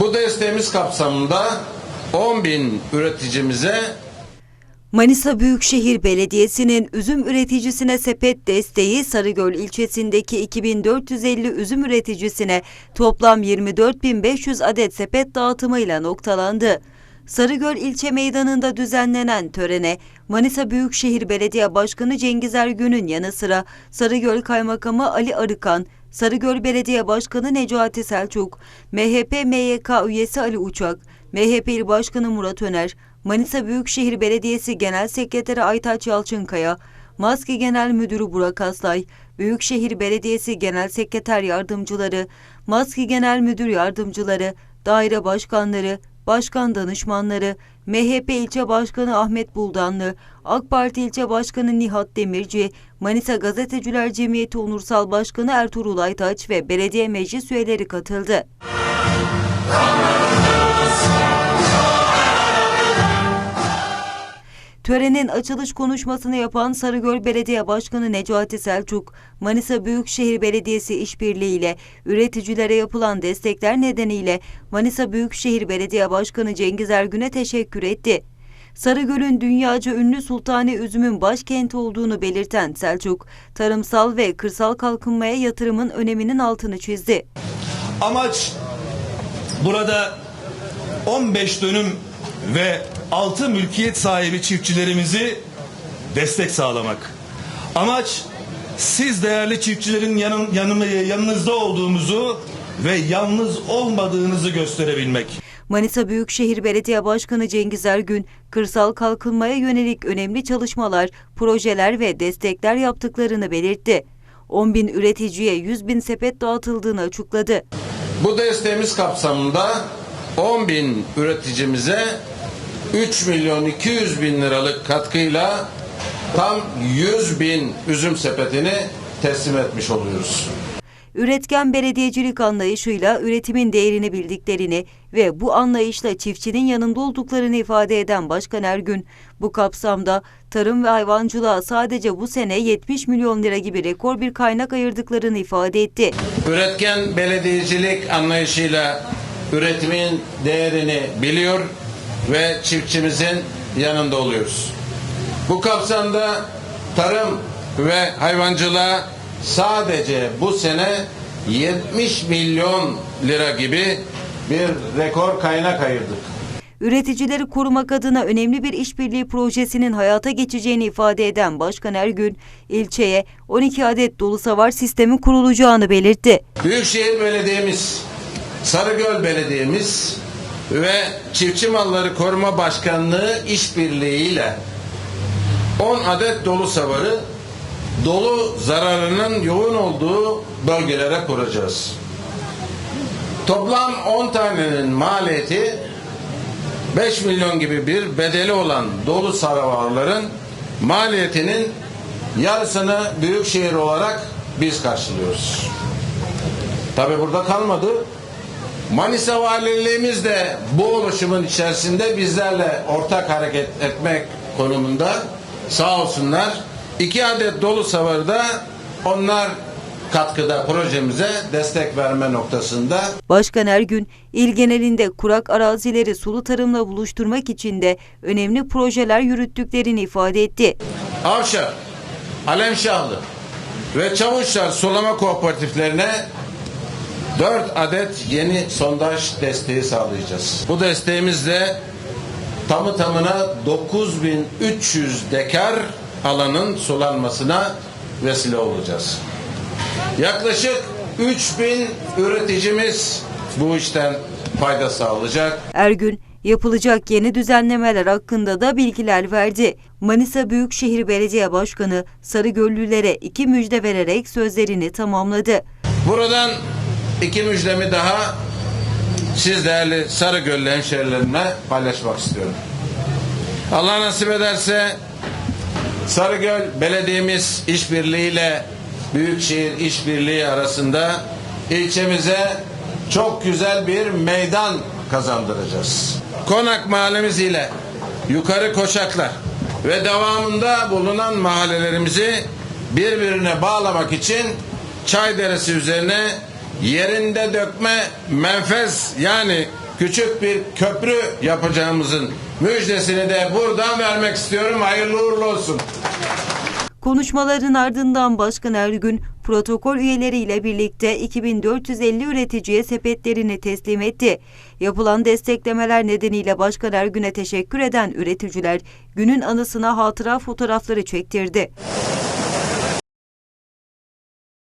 Bu desteğimiz kapsamında 10 bin üreticimize Manisa Büyükşehir Belediyesi'nin üzüm üreticisine sepet desteği Sarıgöl ilçesindeki 2450 üzüm üreticisine toplam 24.500 adet sepet dağıtımıyla noktalandı. Sarıgöl ilçe meydanında düzenlenen törene Manisa Büyükşehir Belediye Başkanı Cengiz Ergün'ün yanı sıra Sarıgöl Kaymakamı Ali Arıkan, Sarıgöl Belediye Başkanı Necati Selçuk, MHP MYK üyesi Ali Uçak, MHP İl Başkanı Murat Öner, Manisa Büyükşehir Belediyesi Genel Sekreteri Aytaç Yalçınkaya, Maske Genel Müdürü Burak Aslay, Büyükşehir Belediyesi Genel Sekreter Yardımcıları, Maske Genel Müdür Yardımcıları, daire başkanları, başkan danışmanları, MHP İlçe Başkanı Ahmet Buldanlı, AK Parti İlçe Başkanı Nihat Demirci, Manisa Gazeteciler Cemiyeti Onursal Başkanı Ertuğrul Aytaç ve belediye meclis üyeleri katıldı. Törenin açılış konuşmasını yapan Sarıgöl Belediye Başkanı Necati Selçuk, Manisa Büyükşehir Belediyesi işbirliğiyle üreticilere yapılan destekler nedeniyle Manisa Büyükşehir Belediye Başkanı Cengiz Ergün'e teşekkür etti. Sarıgöl'ün dünyaca ünlü sultani üzümün başkenti olduğunu belirten Selçuk, tarımsal ve kırsal kalkınmaya yatırımın öneminin altını çizdi. Amaç burada 15 dönüm ve 6 mülkiyet sahibi çiftçilerimizi destek sağlamak. Amaç siz değerli çiftçilerin yanın, yanım, yanınızda olduğumuzu ve yalnız olmadığınızı gösterebilmek. Manisa Büyükşehir Belediye Başkanı Cengiz Ergün, kırsal kalkınmaya yönelik önemli çalışmalar, projeler ve destekler yaptıklarını belirtti. 10 bin üreticiye 100 bin sepet dağıtıldığını açıkladı. bu desteğimiz kapsamında 10 bin üreticimize 3 milyon 200 bin liralık katkıyla tam 100 bin üzüm sepetini teslim etmiş oluyoruz. Üretken belediyecilik anlayışıyla üretimin değerini bildiklerini ve bu anlayışla çiftçinin yanında olduklarını ifade eden Başkan Ergün, bu kapsamda tarım ve hayvancılığa sadece bu sene 70 milyon lira gibi rekor bir kaynak ayırdıklarını ifade etti. Üretken belediyecilik anlayışıyla üretimin değerini biliyor ve çiftçimizin yanında oluyoruz. Bu kapsamda tarım ve hayvancılığa sadece bu sene 70 milyon lira gibi bir rekor kaynak ayırdık. Üreticileri korumak adına önemli bir işbirliği projesinin hayata geçeceğini ifade eden Başkan Ergün, ilçeye 12 adet dolu savar sistemi kurulacağını belirtti. Büyükşehir Belediye'miz, Sarıgöl Belediye'miz ve Çiftçi Malları Koruma Başkanlığı işbirliğiyle 10 adet dolu savarı dolu zararının yoğun olduğu bölgelere kuracağız. Toplam 10 tanenin maliyeti 5 milyon gibi bir bedeli olan dolu savarların maliyetinin yarısını büyükşehir olarak biz karşılıyoruz. Tabi burada kalmadı. Manisa Valiliğimiz de bu oluşumun içerisinde bizlerle ortak hareket etmek konumunda sağ olsunlar. İki adet dolu savarı da onlar katkıda projemize destek verme noktasında Başkan Ergün, il genelinde kurak arazileri sulu tarımla buluşturmak için de önemli projeler yürüttüklerini ifade etti. Avşar, Alemşahlı ve Çavuşlar sulama kooperatiflerine 4 adet yeni sondaj desteği sağlayacağız. Bu desteğimizle tamı tamına 9300 dekar alanın sulanmasına vesile olacağız. Yaklaşık 3000 üreticimiz bu işten fayda sağlayacak. Ergün, yapılacak yeni düzenlemeler hakkında da bilgiler verdi. Manisa Büyükşehir Belediye Başkanı Sarıgöllülere iki müjde vererek sözlerini tamamladı. Buradan iki müjdemi daha siz değerli Sarıgöllü hemşerilerimle paylaşmak istiyorum. Allah nasip ederse Sarıgöl Belediyemiz işbirliğiyle Büyükşehir İşbirliği arasında ilçemize çok güzel bir meydan kazandıracağız. Konak mahallemiz ile Yukarı Koçaklar ve devamında bulunan mahallelerimizi birbirine bağlamak için Çay Deresi üzerine yerinde dökme menfez yani küçük bir köprü yapacağımızın müjdesini de buradan vermek istiyorum. Hayırlı uğurlu olsun. Konuşmaların ardından Başkan Ergün, protokol üyeleriyle birlikte 2450 üreticiye sepetlerini teslim etti. Yapılan desteklemeler nedeniyle Başkan Ergün'e teşekkür eden üreticiler günün anısına hatıra fotoğrafları çektirdi.